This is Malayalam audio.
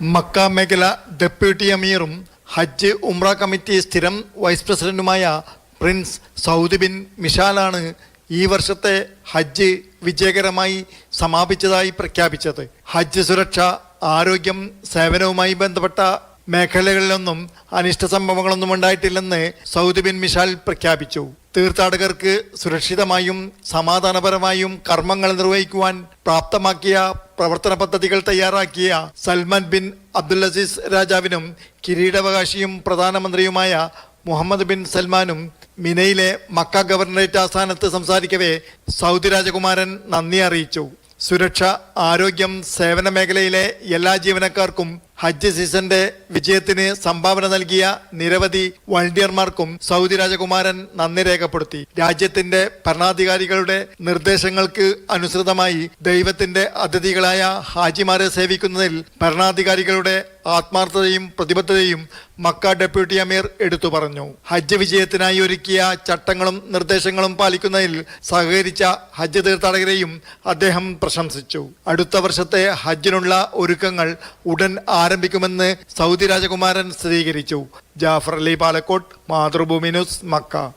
മക്ക മേഖല ഡെപ്യൂട്ടി അമീറും ഹജ്ജ് ഉംറ കമ്മിറ്റി സ്ഥിരം വൈസ് പ്രസിഡന്റുമായ പ്രിൻസ് സൗദ് ബിൻ മിഷാലാണ് ഈ വർഷത്തെ ഹജ്ജ് വിജയകരമായി സമാപിച്ചതായി പ്രഖ്യാപിച്ചത്. ഹജ്ജ് സുരക്ഷ ആരോഗ്യം സേവനവുമായി ബന്ധപ്പെട്ട മേഖലകളിലൊന്നും അനിഷ്ട സംഭവങ്ങളൊന്നും ഉണ്ടായിട്ടില്ലെന്ന് സൗദ് ബിൻ മിഷാൽ പ്രഖ്യാപിച്ചു. തീർത്ഥാടകർക്ക് സുരക്ഷിതമായും സമാധാനപരമായും കർമ്മങ്ങൾ നിർവഹിക്കുവാൻ പ്രാപ്തമാക്കിയ പ്രവർത്തന പദ്ധതികൾ തയ്യാറാക്കിയ സൽമാൻ ബിൻ അബ്ദുൽ അസീസ് രാജാവിനും കിരീടാവകാശിയും പ്രധാനമന്ത്രിയുമായ മുഹമ്മദ് ബിൻ സൽമാനും മിനയിലെ മക്ക ഗവർണറേറ്റ് ആസ്ഥാനത്ത് സംസാരിക്കവേ സൗദി രാജകുമാരൻ നന്ദി അറിയിച്ചു. സുരക്ഷ ആരോഗ്യം സേവന മേഖലയിലെ എല്ലാ ജീവനക്കാർക്കും ഹജ്ജ് സീസന്റെ വിജയത്തിന് സംഭാവന നൽകിയ നിരവധി വളണ്ടിയർമാർക്കും സൗദി രാജകുമാരൻ നന്ദി രേഖപ്പെടുത്തി. രാജ്യത്തിന്റെ ഭരണാധികാരികളുടെ നിർദ്ദേശങ്ങൾക്ക് അനുസൃതമായി ദൈവത്തിന്റെ അതിഥികളായ ഹാജിമാരെ സേവിക്കുന്നതിൽ ഭരണാധികാരികളുടെ ആത്മാർത്ഥതയും പ്രതിബദ്ധതയും മക്ക ഡെപ്യൂട്ടി അമീർ എടുത്തു പറഞ്ഞു. ഹജ്ജ് വിജയത്തിനായി ഒരുക്കിയ ചട്ടങ്ങളും നിർദ്ദേശങ്ങളും പാലിക്കുന്നതിൽ സഹകരിച്ച ഹജ്ജ് തീർത്ഥാടകരെയും അദ്ദേഹം പ്രശംസിച്ചു. അടുത്ത വർഷത്തെ ഹജ്ജിനുള്ള ഒരുക്കങ്ങൾ ഉടൻ ആരംഭിക്കുമെന്ന് സൗദി രാജകുമാരൻ സ്ഥിരീകരിച്ചു. Jafar Ali Palakkod Mathrubhumi news Mecca.